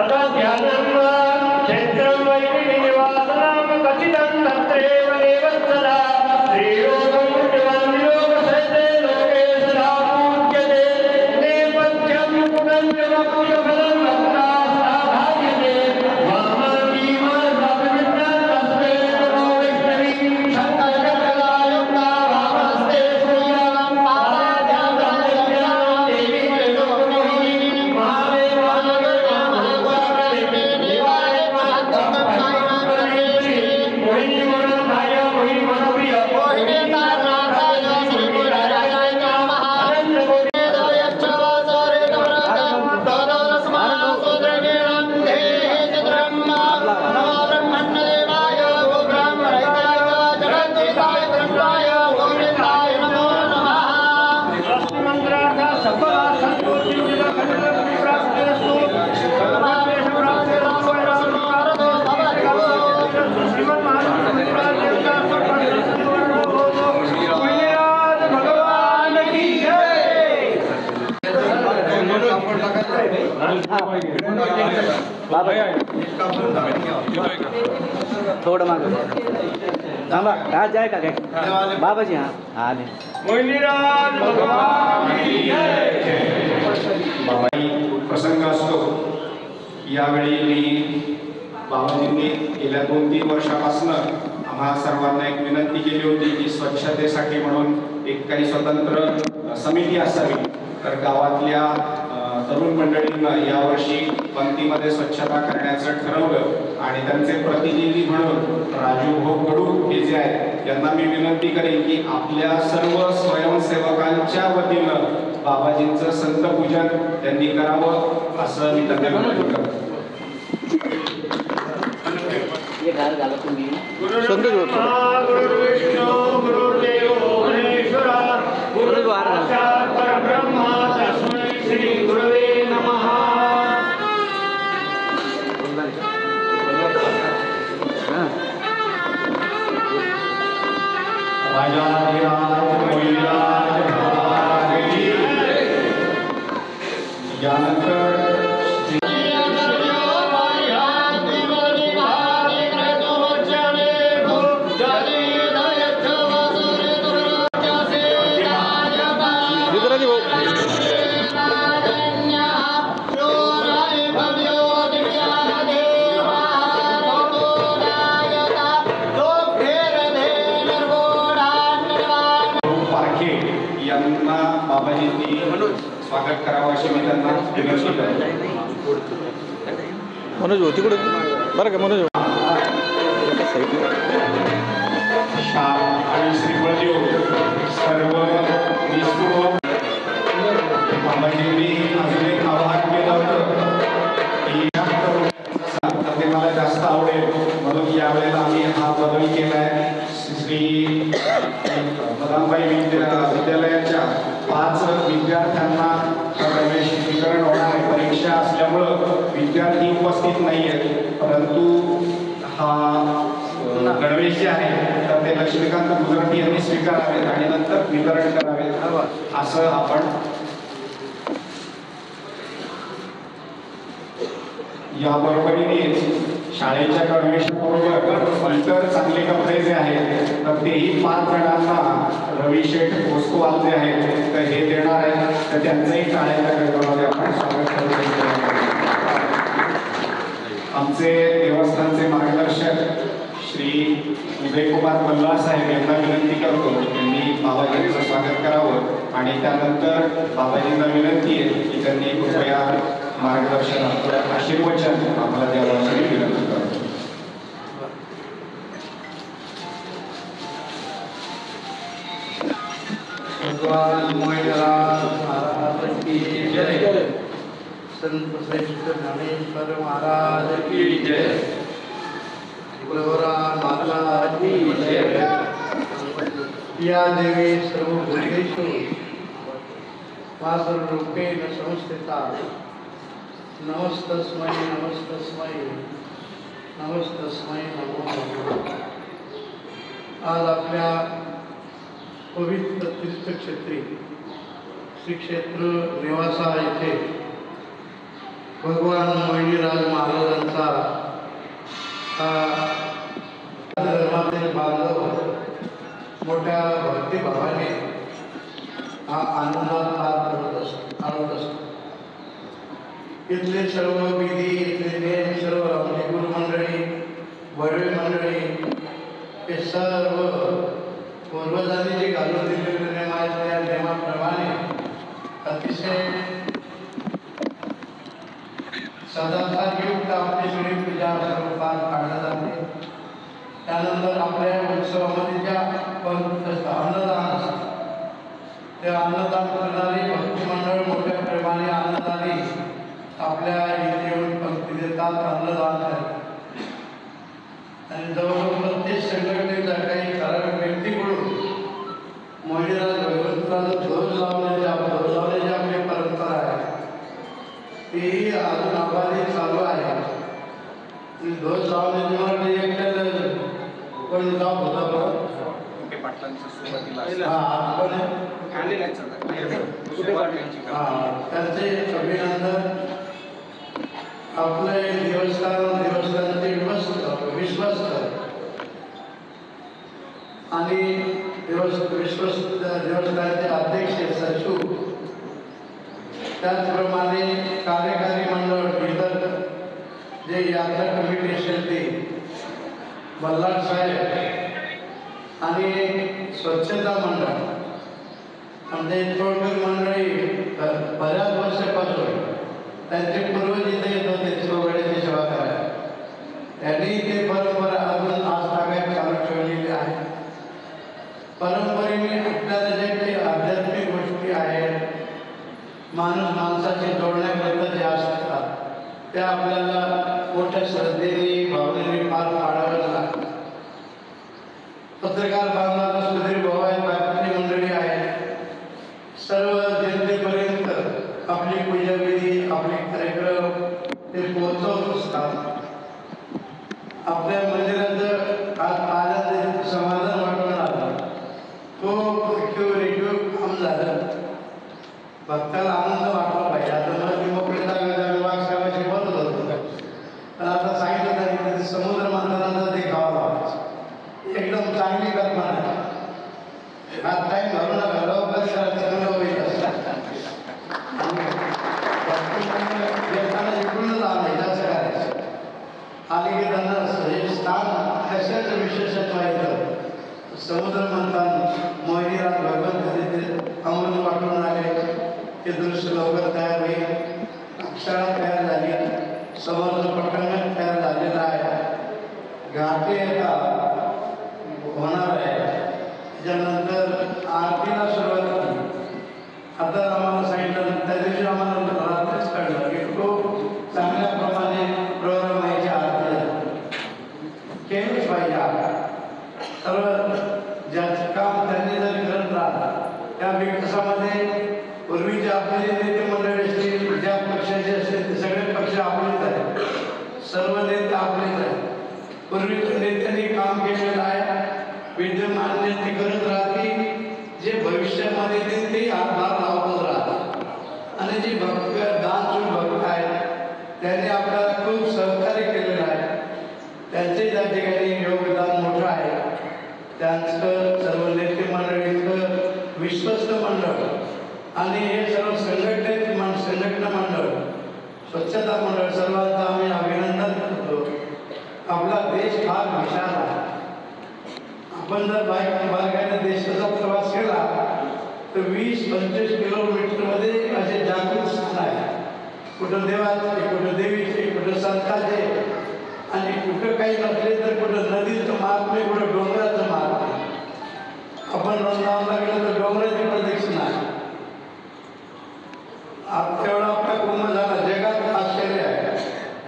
प्रकाश ध्यान थोडं माग. थांबा. राज जाय का काय? बाबाजी हा. आले प्रसंग असतो. यावेळी मी बाबाजींनी गेल्या दोन तीन वर्षापासून आम्हा सर्वांना एक विनंती केली होती की स्वच्छतेसाठी म्हणून एक काही स्वतंत्र समिती असावी. तर गावातल्या तरुण मंडळींना यावर्षी पंक्तीमध्ये स्वच्छता करण्याचं ठरवलं आणि त्यांचे प्रतिनिधी म्हणून राजूभाऊ कडू हे जे आहेत त्यांना मी विनंती करेन की आपल्या सर्व स्वयंसेवकांच्या वतीनं बाबाजींचं संत पूजन त्यांनी करावं असं मी त्यांना विनंती करतो. संत ओळख विद्यार्थी उपस्थित नाही आहेत परंतु हा गणवेश जे आहे तर ते लक्ष्मीकांत गुजराती यांनी स्वीकारावेत आणि नंतर वितरण करावेत असं आपण या बरोबरीने शाळेच्या गणवेशाबरोबर इतर चांगले कपडे जे आहेत तर तेही पाच जणांना रवी शेठ पोस्कोवाल जे आहेत तर हे देणार आहेत तर त्यांचंही शाळेच्या गणवेशामध्ये आपण स्वागत करतो. आमचे देवस्थानचे मार्गदर्शक श्री उदयकुमार मल्ला साहेब यांना विनंती करतो त्यांनी बाबाजींचं स्वागत करावं आणि त्यानंतर बाबाजींना विनंती आहे की त्यांनी कृपया मार्गदर्शन आपलं आशीर्वचन आम्हाला देवासाठी विनंती करतो. भगवान मोहिनीराज महाराज की जय. संत श्रेष्ठ ज्ञानेश्वर महाराज की जय। प्रवरा माता की जय। या देवी सर्व भूतेषु रूपेण संस्थिता। नमस्तस्मै नमस्तस्मै नमस्तस्मै नमो नमः। आज आपल्या पवित्र तीर्थक्षेत्री श्री क्षेत्र निवासा येथे भगवान मोहिनीराज महाराजांचा धर्मातील बांधव मोठ्या भक्तिभावाने हा आनंदात पार करत असतो आणत असतो. इथले सर्व विधी इथले नेम सर्व आपली गुरुमंडळी वडवे मंडळी हे सर्व पूर्वजांनी जे घालून दिलेले नियम आहेत त्या नियमाप्रमाणे अतिशय सदाचारयुक्त आपली सगळी पूजा स्वरूपात पार पाडल्या जाते. त्यानंतर आपल्या उत्सवामध्ये ज्या पंक्ती अन्नदान असतं ते अन्नदान करणारी भक्तमंडळ मोठ्या प्रेमाने आनंदाने आपल्या इथे येऊन पंक्ती देतात अन्नदान करतात. आणि जवळजवळ प्रत्येक संघटनेचा काही ठराविक व्यक्तीकडून महिलाला भगवंताला ध्वज लावण्याची आबादी चालू आहे. ती ध्वज लावण्याची जाऊ होता त्यांचे अभिनंदन. आपले देवस्थान देवस्थानाचे विश्वस्त विश्वस्त. आणि विश्वस्त देवस्थानाचे अध्यक्ष सचिव त्याचप्रमाणे कार्यकारी जे यात्रा कमिटी असेल ते. बल्लाळ साहेब आणि स्वच्छता मंडळ. आमचे थोडकर मंडळी बऱ्याच वर्षापासून. त्यांचे पूर्वज इथे येत होते चौघड्याची सेवा करायला. त्यांनी ते परंपरा अजून आज ताब्यात चालू ठेवलेली आहे. परंपरेने आपल्याला जे काही आध्यात्मिक गोष्टी आहेत. माणूस माणसाशी जोडण्याकरता जे असतात. त्या आपल्याला मोठ्या श्रद्धेने भावनेने पार पाडाव्या लागतात. पत्रकार बांधवाचा सुधीर भाऊ आहेत बाकीची मंडळी आहेत सर्व जनतेपर्यंत आपली पूजाविधी आपले कार्यक्रम ते पोहोचवत असतात आपल्या मंदिराचं आज आनंद समाधान वाटून आलं तो रेखीव रेखीव काम झालं भक्ताला आनंद वाटला पाहिजे आता मला मी मोकळी जागा जागा वागसाहेबाशी बोलत होतो पण आता सांगितलं त्यांनी की समुद्र मंथनाचा ते गाव लावायचं एकदम चांगली कल्पना आहे हात टाईम घालून नका लवकर करा, चांगलं होईल येताना इकडूनच आणायचं असं करायचं आले की त्यांना हे स्थान कशाचं विशेषत्व आहे तर समुद्र मंथन मोहिनीराज भगवंत तिथे अमृत वाटून आले ते दृश्य लवकर तयार होईल शाळा तयार झाली समोरचं तयार झालेलं आहे घाटे आता होणार आहे. त्याच्यानंतर आरतीला सुरुवात झाली आता आम्हाला सांगितलं त्या दिवशी आम्हाला रात्रीच कळलं की खूप चांगल्या प्रमाणे प्रोग्राम व्हायची आरती झाली केलीच पाहिजे आरती. सर्व ज्याचं काम त्यांनी जर करत राहिलं त्या विकासामध्ये पूर्वीचे आपले जे नेते मंडळी असतील ज्या पक्षाचे असतील ते सगळे पक्ष आपलेच आहेत सर्व नेते आपलेच आहेत पूर्वी नेत्यांनी काम केलेलं आहे विद्यमान नेते करत राहतील जे भविष्यामध्ये येतील ते हातभार लावतच राहतात आणि जे भक्त दानशूर भक्त आहेत त्यांनी आपल्याला खूप सहकार्य केलेलं आहे त्यांचे त्या ठिकाणी योगदान मोठं आहे त्यांचं सर्व नेते मंडळीचं विश्वस्त मंडळ आणि हे सर्व संघटनेत मन संघटना मंडळ. स्वच्छता मंडळ सर्वांचं आम्ही अभिनंदन करतो. आपला देश फार विशाल आहे. आपण जर बाईक मार्गाने देशाचा प्रवास केला तर वीस पंचवीस किलोमीटरमध्ये असे जागृत स्थान आहे. कुठं देवाचे कुठं देवीचे कुठं संताचे आणि कुठं काही नसले तर कुठं नदीचं मार्ग नाही कुठं डोंगराचं मार्ग नाही. आपण रंगावला गेलं तर डोंगराची प्रदक्षिणा आहे. तेवढा आपला कुंभ झाला. जगात आश्चर्य आहे.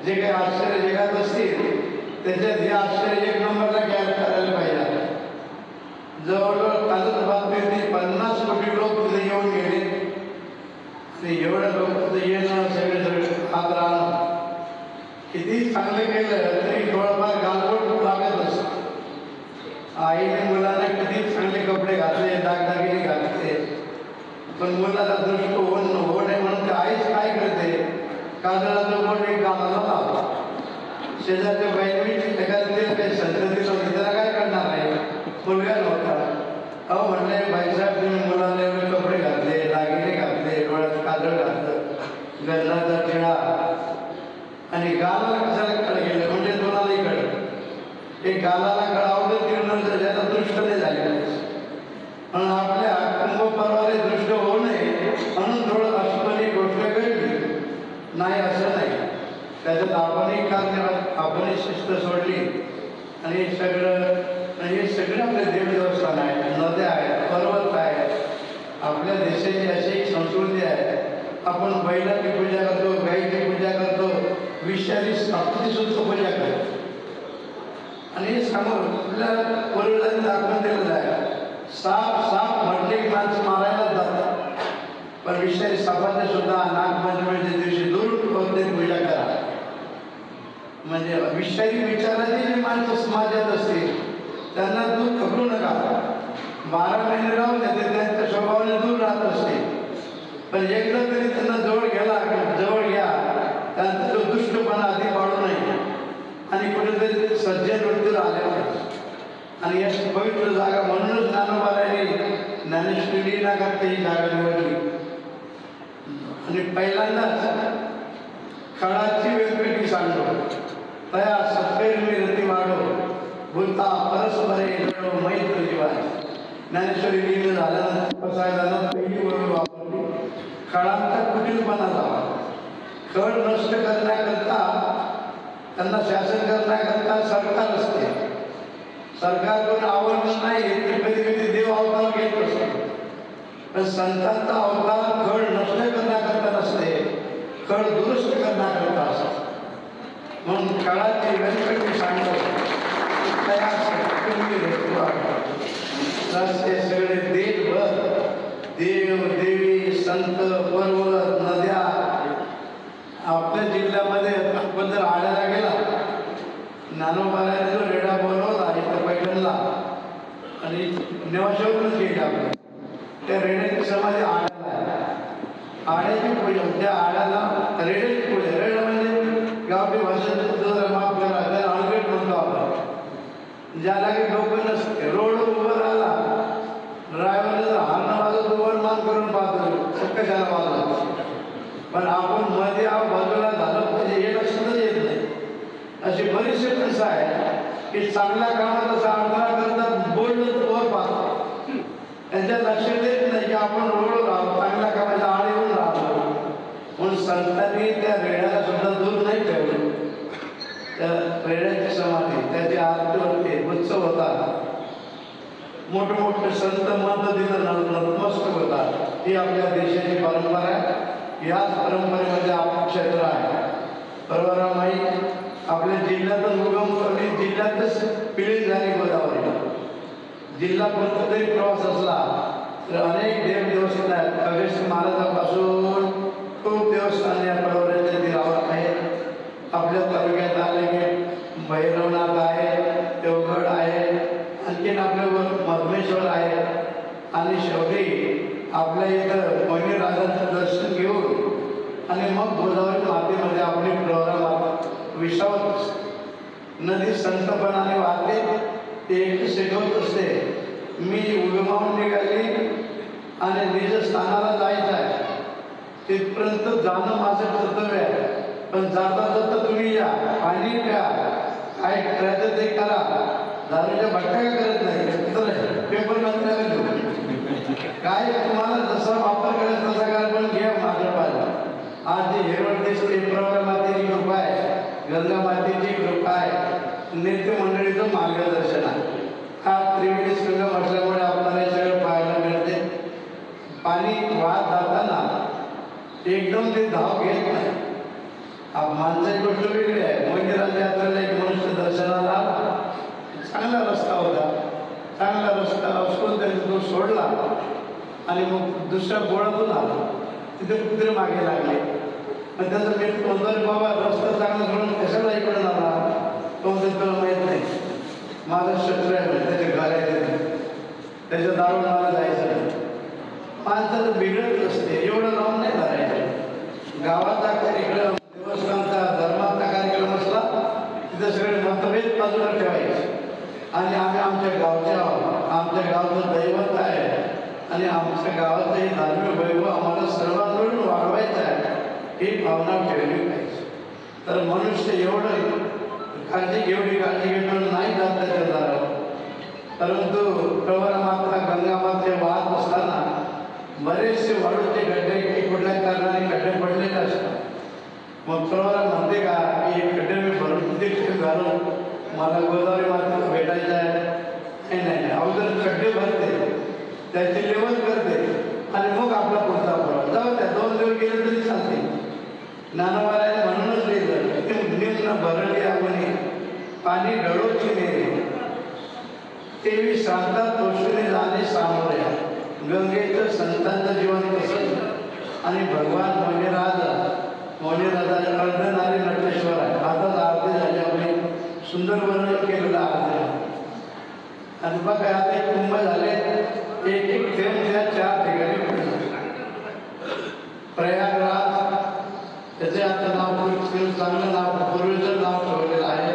जे काही आश्चर्य जगात असतील त्याच्यात हे आश्चर्य एक नंबरला गॅप करायला पाहिजे जवळजवळ कालच बातमी होती पन्नास कोटी लोक तिथे येऊन गेले. ते एवढ्या लोक तिथे येणं सगळे सगळे हात राहणं किती चांगलं केलं तरी थोडंफार गालबोट लागत असत आईने मुलांना किती चांगले कपडे घातले दागदागिने घातले. पण मुलाला दृष्ट होऊ होण आहे म्हणून ते आईच काय करते? काजळाचं बोट एक गावाला लावतो. शेजारच्या बहिणी एखाद्या ते काही संतती नव्हती त्याला काय करणार नाही मुलगा नव्हता. अहो म्हणले बाईसाहेब तुम्ही मुलाला एवढे कपडे घातले दागिने घातले डोळ्यात काजळ घातलं गंधाचा टिळा आणि गालाला कशाला कळ गेलं म्हणजे दोनालाही कळ एक गालाला कळावलं तिरून ज्याचा दृष्ट नाही झाले म्हणून आपल्या कुंभपर्वाने दृष्ट होऊ नये म्हणून थोडं अशी गोष्ट घडली नाही असं नाही त्याच्यात आपणही कार्य आपणही शिस्त सोडली आणि हे सगळं हे सगळं आपले देवदेवस्थान आहेत नद्या आहेत पर्वत आहेत. आपल्या देशाची अशी एक संस्कृती आहे. आपण बैलाची पूजा करतो गाईची पूजा करतो विषारी सापाची सुद्धा पूजा करतो. आणि हे समोर आपल्या पूर्वजांनी दाखवून दिलेलं आहे साप साप म्हटले की माणसं मारायला जातात. पण विषारी सापाचे सुद्धा नागपंचमीच्या दिवशी दूर होते पूजा करा म्हणजे विषयी विचाराची जी माणसं समाजात असतील त्यांना दूर घबरू नका. बारा महिने राहून देते त्यांच्या स्वभावाने दूर राहत असते पण एकदा तरी त्यांना जवळ गेला जवळ घ्या. त्यांचा तो दुष्टपणा आधी वाढू नये. आणि कुठेतरी ते सज्जन वृत्तीला आले पाहिजे. आणि या पवित्र जागा म्हणूनच ज्ञानोबाराने ज्ञानेश्वरी नागात ही जागा निवडली. आणि पहिल्यांदाच खळाची वेगवेगळी सांगतो तया सत्करी मी रती वाढो भूता परस्परे लढो मैत्र जीवाय. ज्ञानेश्वरी लिहिलं झालं बसायला पहिली ओळ वापरली. खळांचा कुटीलपणा जावा खळ नष्ट करण्याकरता त्यांना शासन करण्याकरता सरकार असते. सरकारकडून आवडलं नाही तर कधी कधी देव अवतार घेत असतो. पण संतांचा अवतार खळ नष्ट करण्याकरता नसते खळ दुरुस्त करण्याकरता असतो. म्हणून काळाची व्यंकट मी सांगतो तया सत्कर्मी हेतू आहे. रस्ते सगळे देशभर देव देवी संत पर्वत नद्या आपल्या जिल्ह्यामध्ये आपण जर आढळला गेला ज्ञानोबाने जो रेडा बनवला इथं पैठणला आणि नेवाशावरूनच गेली आपण त्या रेड्याची समाधी आढळला आहे. आळ्याची पूजा त्या आळ्याला रेड्याची पूजा रेड म्हणजे गावठी भाषेत जर माफ करा त्याला अळगट म्हणतो आपण ज्याला नसते रोड उभं राहिला. ड्रायव्हर जर हारणं वाजत मान करून पाहतो. कशाला वाजवा पण आपण मध्ये आव बाजूला झालं म्हणजे हे लक्षातच येत नाही. अशी बरीचशी माणसं आहे की चांगल्या कामात असा अडथळा करतात बोललं तर वर पाहतो त्यांच्या लक्षात येत नाही की आपण रोड राहतो चांगल्या कामाच्या आड येऊन राहतो. म्हणून संतांनी त्या रेड्याला सुद्धा दूर नाही ठेवलं. त्या रेड्याची समाधी त्याची आरती होते उत्सव होता मोठमोठे संत मंत तिथं न- नतमस्तक होतात ही आपल्या देशाची परंपरा आहे. याच परंपरेमध्ये आपलं क्षेत्र आहे. बरोबर माई आपल्या जिल्ह्यातच उगम कमी जिल्ह्यातच पिढी झाली गोदावरी. जिल्हा कोणता प्रवास असला तर अनेक देव देवस्थान आहेत. अगस्त महाराजापासून खूप देवस्थान या परवऱ्याच्या तीरावर आहेत. आपल्या तालुक्यात भैरवनाथ आहे देवगड आहे आणखीन आपल्यावर मधमेश्वर आहे. आणि शेवटी आपल्या इथं बहिणी राजाचं दर्शन घेऊन आणि मग गोदावरी मातीमध्ये आपली प्रवाह विशाल नदी संतपणाने वाहते ते एक शेगवत असते. मी उगमावून निघाली आणि निज स्थानाला जायचं आहे. तिथपर्यंत जाणं माझं कर्तव्य आहे. पण जाता जाता तुम्ही या पाणी प्या. काय करायचं ते करा. दारूच्या भट्ट्या करत नाही. तर पेपर मंत्र्याला काय तुम्हाला जसा वापर करायचा तसा करा पण घ्या माझं पाहिजे आज जे हेरवड दिसते मातेची कृपा आहे गंगा मातेची कृपा आहे. नेते मंडळीचं मार्गदर्शन आहे. हा त्रिवेणी संगम असल्यामुळे आपल्याला हे सगळं पाहायला मिळते. पाणी वाहत जाताना एकदम ते धाव घेत नाही. माणसाची गोष्ट वेगळी आहे. मंदिराच्या यात्रेला एक मनुष्य दर्शनाला आला. चांगला रस्ता होता. चांगला रस्ता असून त्याने तो सोडला. आणि मग दुसऱ्या गोळातून आला. तिथे कुत्रे मागे लागले. मग त्याचा मित्र म्हणतो बाबा रस्ता चांगला सोडून कशाला इकडे आला तो म्हणतो तुला माहीत नाही. माझा शत्रू आहे त्याचे घर आहे त्याच्या दारून मला जायचं नाही. माणसाचं बिघडत असते. एवढं लावून नाही धरायचं गावात इकडं देवस्थानचा धर्माचा कार्यक्रम असला तिथे सगळे मतभेद बाजूला ठेवायचे आणि आम्ही आमच्या गावच्या आमच्या गावचं दैवत आहे. आणि आमच्या गावाचं हे धार्मिक वैभव आम्हाला सर्वांकडून वाढवायचं आहे ही भावना ठेवली पाहिजे. तर मनुष्य एवढं काळजी एवढी काळजी घेऊन नाही जात त्याच्या दारावर. परंतु प्रवर माता गंगा माते वाहत असताना बरेचसे वाळूचे गड्डे कुठल्या कारणाने खड्डे पडलेले असतात. मग प्रवर म्हणते का की हे खड्डे मी भरून देखील घालून मला गोदावरी मातेला भेटायचं आहे. नाही नाही नाही. अगोदर खड्डे भरते त्याची लेवल करते आणि मग आपला पुढचा प्रवास जाऊ त्या दोन दिवस गेले तरी चालते. ज्ञानवाराने म्हणूनच लिहिलं की निम्न भरले आपण पाणी डळोची नेरे तेवी श्राद्धात तोषणे जाणे सामोरे. गंगेचं संतांचं जीवन कसं आणि भगवान मौनीराज मौनीराजा अर्धनारी नटेश्वर आहे. आता आरती झाली सुंदर वर्णन केलेलं आरती आहे. आणि बघा आता एक कुंभ झाले एक एक थेंब त्या चार ठिकाणी पडले प्रयागराज त्याचे आता नाव चांगलं नाव पूर्वीचं नाव ठेवलेलं आहे.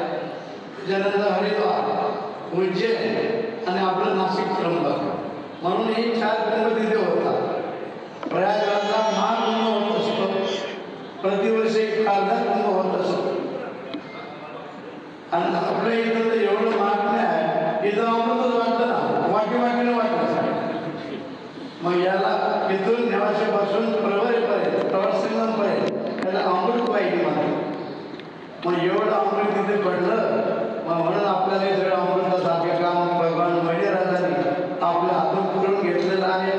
त्याच्यानंतर हरिद्वार उज्जैन आणि आपलं नाशिक त्र्यंबक म्हणून हे चार कुंभ तिथे होते प्रयागराजला महाकुंभ होत असतो प्रतिवर्षी एक अर्धा कुंभ होत असतो आणि आपल्या इथं तर एवढं महात्म्य आहे इथं अमृतच वाटतं ना वाटी वाटीने वाटलं मग याला इथून नेवाशापासून प्रवरेपर्यंत प्रवासंगमपर्यंत त्याला अमृत पाहिजे मला मग एवढं अमृत तिथे पडलं मग म्हणून आपल्याला हे सगळं अमृतासारखे काम भगवान महिराजांनी आपल्या हातून करून घेतलेलं आहे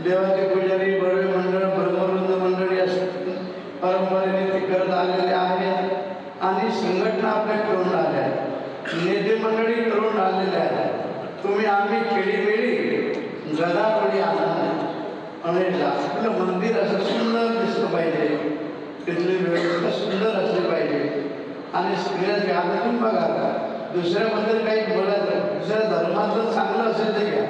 देवाचे पुजारी बळवे मंडळ ब्रह्मवृंद मंडळी असतील परंपरेने ते करत आलेले आहेत आणि संघटना आपल्या करून आल्या आहेत नेते मंडळी करून आलेले आहेत तुम्ही आम्ही खेळीमेळी गदापडी आनंद आणि आपलं मंदिर असं सुंदर दिसलं पाहिजे. तिथली व्यवस्था सुंदर असली पाहिजे. आणि स्त्रियांचे आता पण बघा दुसऱ्याबद्दल काही बोलायचं दुसऱ्या धर्माचं चांगलं असेल ते घ्या.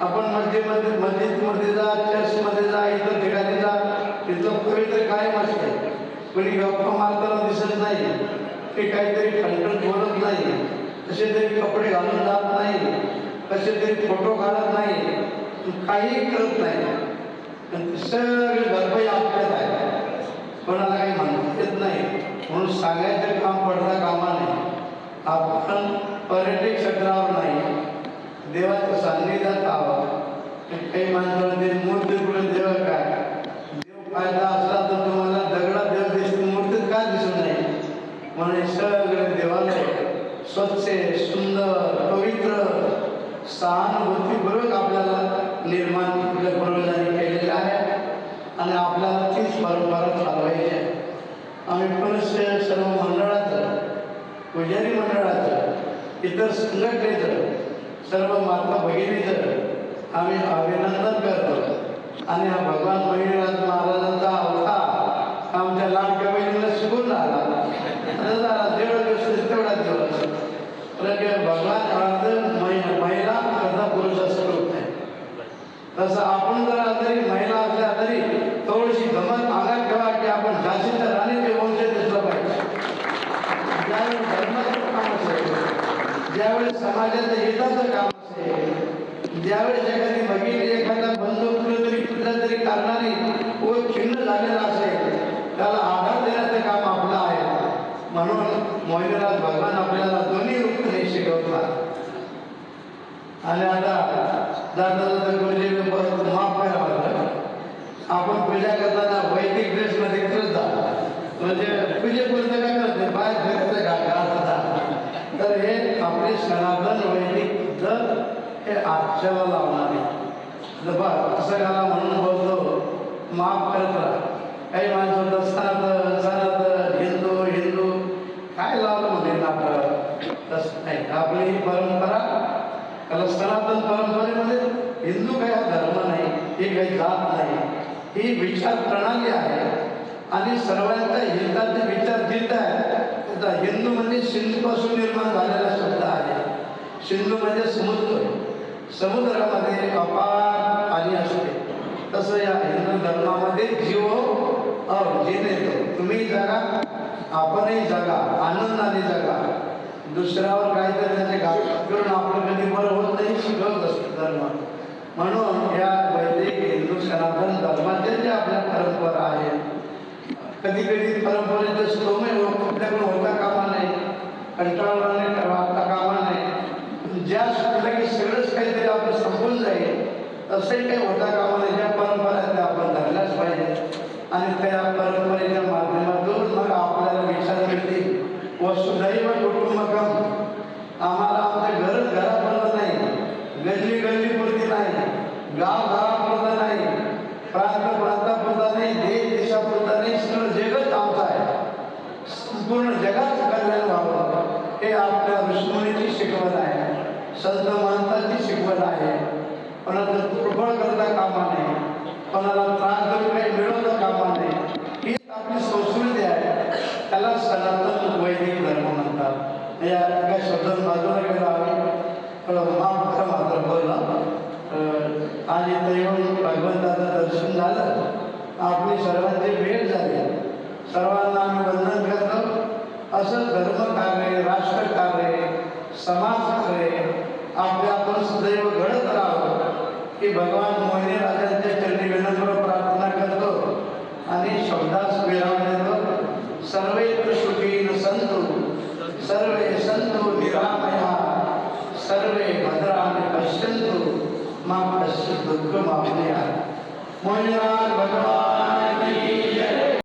आपण मस्जिदमध्ये मस्जिदमध्ये जा चर्चमध्ये जा इतर ठिकाणी जा तिथलं पवित्र कायम असते. कोणी गप्पा मारताना दिसत नाही. ते काहीतरी खंडन बोलत नाही. कसे तरी कपडे घालून जात नाही. कसे तरी फोटो काढत नाही. काही करत नाही. सगळे भरपाई आपल्यात आहे. कोणाला काही म्हणता येत नाही. म्हणून सांगायचं काम पडता कामा नाही आपण पर्यटक क्षेत्रावर नाही. देवाच्या सान्निध्यात आहोत. काही माणसं मूर्ती पुढे देव काय? देव फायदा असला तर तुम्हाला दगडा देव दिसतो मूर्तीत काय दिसत नाही. म्हणून सगळं सगळे देवालय स्वच्छ सुंदर पवित्र सहानुभूतीपूर्वक आपल्याला निर्माण आपल्या पूर्वजांनी केलेलं आहे आणि आपल्याला तीच परंपरा चालवायची आहे. आम्ही पुनश्च सर्व मंडळाचं पुजारी मंडळाचं इतर संघटनेचं सर्व माता भगिनीचं आम्ही अभिनंदन करतो. आणि हा भगवान महिराज महाराजांचा अवतार आमच्या लाडक्या बहिणीला शिकून राहिला आता झाला जेवढा दिवस असेल तेवढा दिवस भगवान अर्ध महिला अर्धा पुरुष असं रूप आहे तसं आपण जर जरी महिला असल्या तरी थोडीशी गमत आघात ठेवा की आपण झाशीच्या राणीचे वंश दिसलं पाहिजे. ज्यावेळी धर्माचं काम असेल ज्यावेळी समाजाच्या हिताचं काम असेल ज्यावेळेस एखादी बघितली एखादा बंधू कुठेतरी कुठल्या तरी कारणाने व खिन्न झालेला असेल त्याला आधार देण्याचं काम आपलं आहे. म्हणून मोहिनीराज भगवान आपल्याला दोन्ही रूपाने शिकवतात. आणि आता जाता गुरुजी माफ करा आपण पूजा करताना वैदिक ड्रेसमध्ये करत जा म्हणजे पूर्ण काय करते? बाहेर फिरायचं का? घालता तर हे आपले सनातन वैदिक जर हे आक्षेला लावणारे जर बा असं घाला म्हणून बोलतो माफ करत राहा. काही माणसं तर सनातन सनातन हिंदू हिंदू. काय लावलं म्हणजे नाटक? तसं नाही. आपली परंपरा त्याला सनातन परंपरेमध्ये हिंदू काही हा धर्म नाही ही काही जात नाही. ही विचार प्रणाली आहे. आणि सर्वांच्या हिताचे विचार देत आहे आता हिंदू म्हणजे सिंधूपासून निर्माण झालेला शब्द आहे. सिंधू म्हणजे समुद्र. समुद्रामध्ये अपार पाणी असते. तसं या हिंदू धर्मामध्ये जीव अ जिने तुम्ही जगा आपणही जगा आनंदाने जगा. दुसऱ्यावर काहीतरी त्याचे घात करून आपलं कधी बरं होत नाही शिकवत असतो धर्म. म्हणून या वैदिक हिंदू सनातन धर्माचे जे आपल्या परंपरा आहेत कधी कधी परंपरेचे स्तोमे हो, आपल्याकडून होता कामा नाही कंटाळवाने वागता कामा नाही ज्या सुटलं की सगळंच काहीतरी आपलं संपून जाईल तसंही काही होता कामा नाही ज्या परंपरा त्या आपण धरल्याच पाहिजे आणि त्या परंपरेच्या माध्यमातून मग आपल्याला विचार मिळतील. वसुदैव कुटुंबकम आम्हाला आमचं घर घरापर्यंत नाही, गल्ली गल्लीपुरती नाही, गाव गावापर्यंत नाही प्रांत प्रांतापुरता नाही, देश देशापुरता नाही, सगळं जगत आमचं आहे. संपूर्ण जगाचं कल्याण व्हावं. हे आपल्या ऋषमुनीची शिकवण आहे. संत माफ करा मात्र बोलला आणि आज इथं येऊन भगवंताचं दर्शन झालं आपली सर्वांची भेट झाली सर्वांना आम्ही वंदन करतो असं धर्म कार्य राष्ट्र कार्य समाज कार्य आपल्यातून सदैव घडत राहावं की भगवान मोहिनी राजांच्या चरणी विनम्र प्रार्थना करतो आणि शब्दास विराम देतो सर्वे सुखीन संतो सर्वे संतो निरामया सर्वे भद्राणि पश्यन्तु मा कश्चित् दुःख मापने भगवान् भगवान